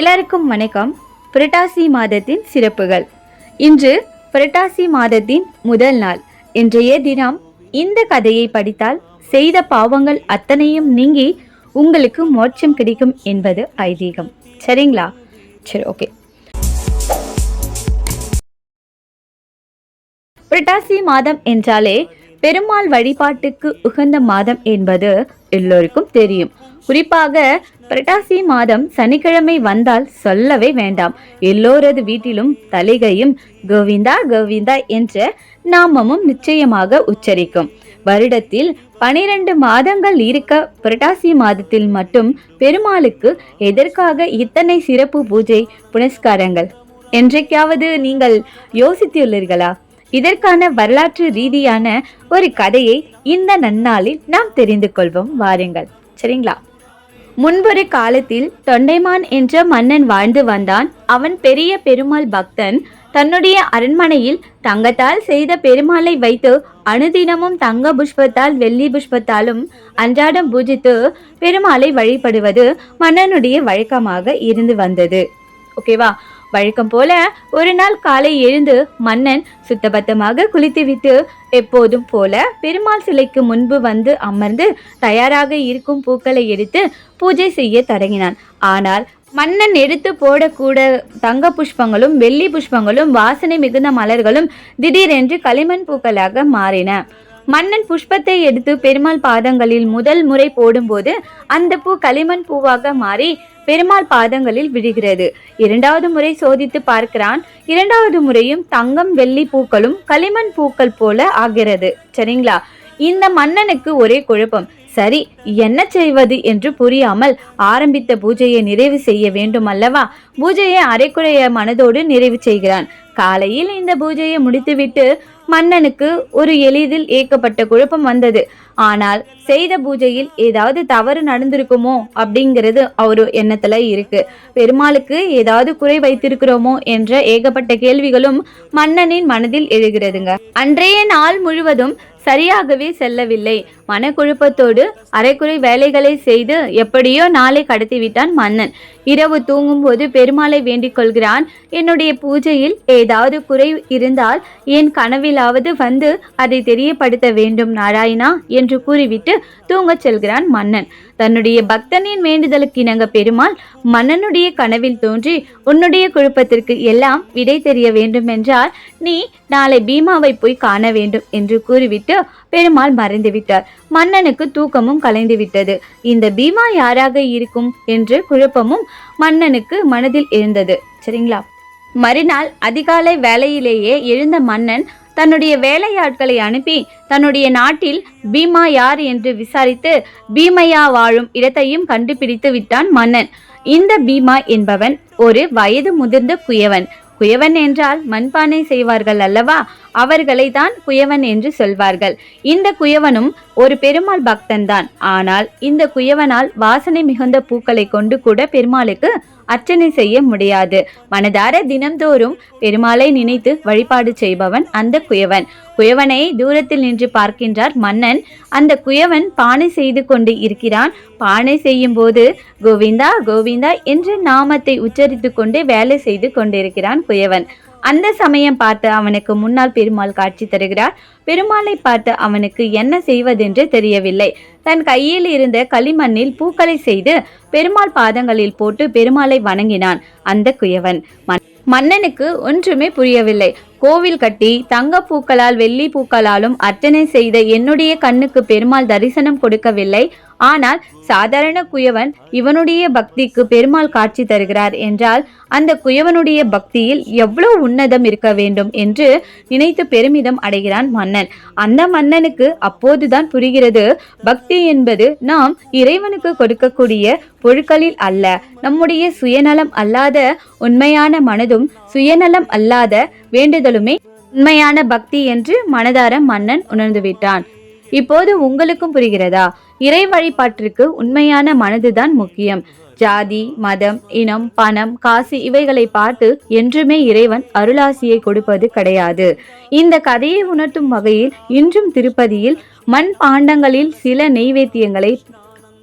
எல்லாருக்கும் வணக்கம். புரட்டாசி மாதத்தின் சிறப்புகள். இன்று புரட்டாசி மாதத்தின் முதல் நாள். இன்றைய தினம் இந்த கதையை படித்தால் செய்த பாவங்கள் அத்தனையும் நீங்கி உங்களுக்கு மோட்சம் கிடைக்கும் என்பது ஐதீகம். சரிங்களா? சரி ஓகே. புரட்டாசி மாதம் என்றாலே பெருமாள் வழிபாட்டுக்கு உகந்த மாதம் என்பது எல்லோருக்கும் தெரியும். குறிப்பாக புரட்டாசி மாதம் சனிக்கிழமை வந்தால் சொல்லவே வேண்டாம். எல்லோரது வீட்டிலும் தலைகையும் கோவிந்தா கோவிந்தா என்ற நாமமும் நிச்சயமாக உச்சரிக்கும். வருடத்தில் பனிரெண்டு மாதங்கள் இருக்க புரட்டாசி மாதத்தில் மட்டும் பெருமாளுக்கு எதற்காக இத்தனை சிறப்பு பூஜை புனஸ்காரங்கள்? என்றைக்காவது நீங்கள் யோசித்துள்ளீர்களா? இதற்கான வரலாற்று ரீதியான ஒரு கதையை இந்த நன்னாளில் நாம் தெரிந்து கொள்வோம். வாருங்கள். சரிங்களா? முன்பொரு காலத்தில் தொண்டைமான் என்ற மன்னன் வாழ்ந்து வந்தான். அவன் பெரிய பெருமாள் பக்தன். தன்னுடைய அரண்மனையில் தங்கத்தால் செய்த பெருமாளை வைத்து அனுதினமும் தங்க புஷ்பத்தால் வெள்ளி புஷ்பத்தாலும் அன்றாடம் பூஜித்து பெருமாளை வழிபடுவது மன்னனுடைய வழக்கமாக இருந்து வந்தது. ஓகேவா வழக்கம் போல ஒரு நாள் காலை எழுந்து மன்னன் சுத்தபத்தமாக குளித்துவிட்டு எப்போதும் போல பெருமாள் சிலைக்கு முன்பு வந்து அமர்ந்து தயாராக இருக்கும் பூக்களை எடுத்து பூஜை செய்ய தொடங்கினான். ஆனால் மன்னன் எடுத்து போடக்கூட தங்க புஷ்பங்களும் வெள்ளி புஷ்பங்களும் வாசனை மிகுந்த மலர்களும் திடீரென்று களிமண் பூக்களாக மாறின. மன்னன் புஷ்பத்தை எடுத்து பெருமாள் பாதங்களில் முதல் முறை போடும்போது அந்த பூ களிமண் பூவாக மாறி பெருமாள் பாதங்களில் விழுகிறது. இரண்டாவது முறை சோதித்து பார்க்கிறான். இரண்டாவது முறையும் தங்கம் வெள்ளி பூக்களும் களிமண் பூக்கள் போல ஆகிறது. சரிங்களா? இந்த மன்னனுக்கு ஒரே குழப்பம். சரி என்ன செய்வது என்று புரியாமல் ஆரம்பித்த பூஜையை நிறைவு செய்ய வேண்டும் அல்லவா? பூஜையை அரைக்குறைய மனதோடு நிறைவு செய்கிறான். காலையில் இந்த பூஜையை முடித்துவிட்டு மன்னனுக்கு ஒரு எளிதில் ஏக்கப்பட்ட குழப்பம் வந்தது. ஆனால் செய்த பூஜையில் ஏதாவது தவறு நடந்திருக்குமோ? அப்படிங்கிறது அவரு எண்ணத்துல இருக்கு. பெருமாளுக்கு ஏதாவது குறை வைத்திருக்கிறோமோ? என்ற ஏகப்பட்ட கேள்விகளும் மன்னனின் மனதில் எழுகிறதுங்க. அன்றைய நாள் முழுவதும் சரியாகவே செல்லவில்லை. மனக்குழப்பத்தோடு அரைக்குறை வேலைகளை செய்து எப்படியோ நாளை கடத்திவிட்டான் மன்னன். இரவு தூங்கும்போது பெருமாளை வேண்டிக் கொள்கிறான். என்னுடைய பூஜையில் ஏதாவது குறை இருந்தால் என் கனவிலாவது வந்து அதை தெரியப்படுத்த வேண்டும் நாராயணா என்று கூறிவிட்டு தூங்கச் செல்கிறான் மன்னன். தன்னுடைய பக்தனின் வேண்டுதலுக்கு இணங்க பெருமாள் மன்னனுடைய கனவில் தோன்றி உன்னுடைய குழப்பத்திற்கு எல்லாம் விடை தெரிய வேண்டுமென்றால் நீ நாளை பீமாவை போய் காண வேண்டும் என்று கூறிவிட்டு பெருமாள் மறைந்துவிட்டார். மன்னனுக்கு தூக்கமும் கலைந்துவிட்டது. இந்த பீமா யாராக இருக்கும் என்று குழப்பமும் மன்னனுக்கு மனதில் எழுந்தது. சரிங்களா? மறுநாள் அதிகாலை வேலையிலேயே எழுந்த மன்னன் தன்னுடைய வேலையாட்களை அனுப்பி தன்னுடைய நாட்டில் பீமா யார் என்று விசாரித்து பீமையா வாழும் இடத்தையும் கண்டுபிடித்து விட்டான் மன்னன். இந்த பீமா என்பவன் ஒரு வயது முதிர்ந்த குயவன். குயவன் என்றால் மண்பானை செய்வார்கள் அல்லவா? அவர்களை தான் குயவன் என்று சொல்வார்கள். இந்த குயவனும் ஒரு பெருமாள் பக்தன்தான். ஆனால் இந்த குயவனால் வாசனை மிகுந்த பூக்களை கொண்டு கூட பெருமாளுக்கு அர்ச்சனை செய்ய முடியாது. மனதார தினம்தோறும் பெருமாளை நினைத்து வழிபாடு செய்பவன் அந்த குயவன். குயவனை தூரத்தில் நின்று பார்க்கின்றார் மன்னன். அந்த குயவன் பானை செய்து கொண்டு இருக்கிறான். பானை செய்யும் போது கோவிந்தா கோவிந்தா என்ற நாமத்தை உச்சரித்து கொண்டு வேலை செய்து கொண்டிருக்கிறான் குயவன். அந்த சமயம் பார்த்து அவனுக்கு முன்னால் பெருமாள் காட்சி தருகிறார். பெருமாளை பார்த்து அவனுக்கு என்ன செய்வதென்று தெரியவில்லை. தன் கையில் இருந்த களிமண்ணில் பூக்களை செய்து பெருமாள் பாதங்களில் போட்டு பெருமாளை வணங்கினான். அந்த குயவன் மன்னனுக்கு ஒன்றுமே புரியவில்லை. கோவில் கட்டி தங்க பூக்களால் வெள்ளி பூக்களாலும் அர்ச்சனை செய்த என்னுடைய கண்ணுக்கு பெருமாள் தரிசனம் கொடுக்கவில்லை. ஆனால் சாதாரண குயவன் இவனுடைய பக்திக்கு பெருமாள் காட்சி தருகிறார் என்றால் அந்த குயவனுடைய பக்தியில் எவ்வளவு உன்னதம் இருக்க வேண்டும் என்று நினைத்து பெருமிதம் அடைகிறான் மன்னன். அந்த மன்னனுக்கு அப்போதுதான் புரிகிறது பக்தி என்பது நாம் இறைவனுக்கு கொடுக்கக்கூடிய பொருட்களில் அல்ல. நம்முடைய சுயநலம் அல்லாத உண்மையான மனதும் சுயநலம் அல்லாத வேண்டுதலுமே உண்மையான பக்தி என்று மனதார மன்னன் உணர்ந்து விட்டான் இப்போது உங்களுக்கும் புரிகிறதா? இறை வழிபாட்டிற்கு உண்மையான மனதுதான் முக்கியம். ஜாதி மதம் இனம் பணம் காசு இவைகளை பார்த்து என்றுமே இறைவன் அருளாசியை கொடுப்பது கிடையாது. இந்த கதையை உணர்த்தும் வகையில் இன்றும் திருப்பதியில் மண் பாண்டங்களில் சில நெய்வேத்தியங்களை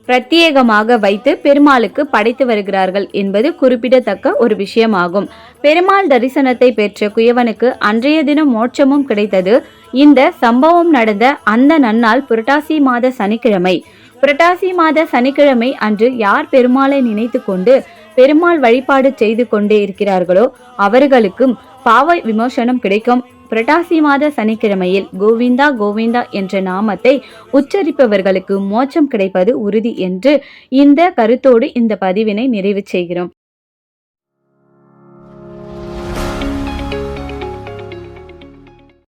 பிரத்யேகமாக வைத்து பெருமாளுக்கு படைத்து வருகிறார்கள் என்பது குறிப்பிடத்தக்க ஒரு விஷயமாகும். பெருமாள் தரிசனத்தை பெற்ற குயவனுக்கு அன்றைய தினம் மோட்சமும் கிடைத்தது இந்த சம்பவம் நடந்த அந்த நன்னாள் புரட்டாசி மாத சனிக்கிழமை. புரட்டாசி மாத சனிக்கிழமை அன்று யார் பெருமாளை நினைத்து கொண்டு பெருமாள் வழிபாடு செய்து கொண்டே இருக்கிறார்களோ அவர்களுக்கும் பாவ விமோசனம் கிடைக்கும். புரட்டாசி மாத சனிக்கிழமையில் கோவிந்தா கோவிந்தா என்ற நாமத்தை உச்சரிப்பவர்களுக்கு மோட்சம் கிடைப்பது உறுதி என்று இந்த கருத்தோடு இந்த பதிவினை நிறைவு செய்கிறோம்.